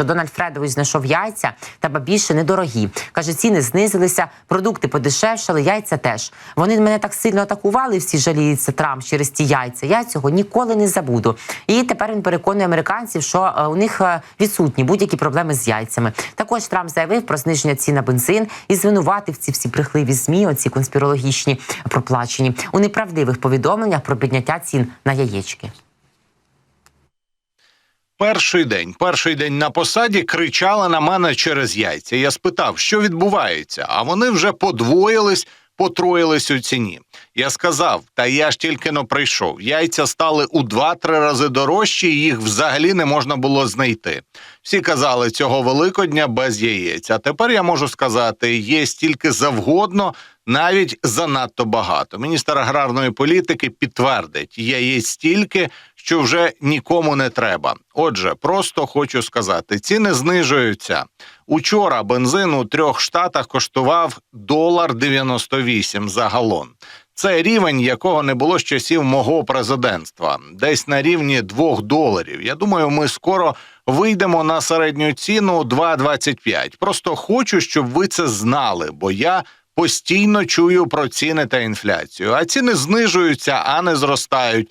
що Дональд Фредович знайшов яйця та ба більше недорогі. Каже, ціни знизилися, продукти подешевшали, яйця теж. Вони мене так сильно атакували. Всі жаліються Трамп через ті яйця. Я цього ніколи не забуду. І тепер він переконує американців, що е, у них е, відсутні будь-які проблеми з яйцями. Також Трамп заявив про зниження цін на бензин і звинуватив ці всі брехливі змі, оці конспірологічні проплачені у неправдивих повідомленнях про підняття цін на яєчки. Перший день, перший день на посаді кричали на мене через яйця. Я спитав, що відбувається, а вони вже подвоїлись, потроїлись у ціні. Я сказав, та я ж тільки но прийшов. Яйця стали у 2-3 рази дорожчі, і їх взагалі не можна було знайти. Всі казали цього великодня без яєць. А тепер я можу сказати, є стільки завгодно, навіть занадто багато. Міністр аграрної політики підтвердить, яєць стільки, що вже нікому не треба. Отже, просто хочу сказати: ціни знижуються. Учора бензин у трьох штатах коштував долар 98 за галон. Це рівень, якого не було з часів мого президентства, десь на рівні 2 доларів. Я думаю, ми скоро вийдемо на середню ціну 2,25. Просто хочу, щоб ви це знали, бо я постійно чую про ціни та інфляцію. А ціни знижуються, а не зростають.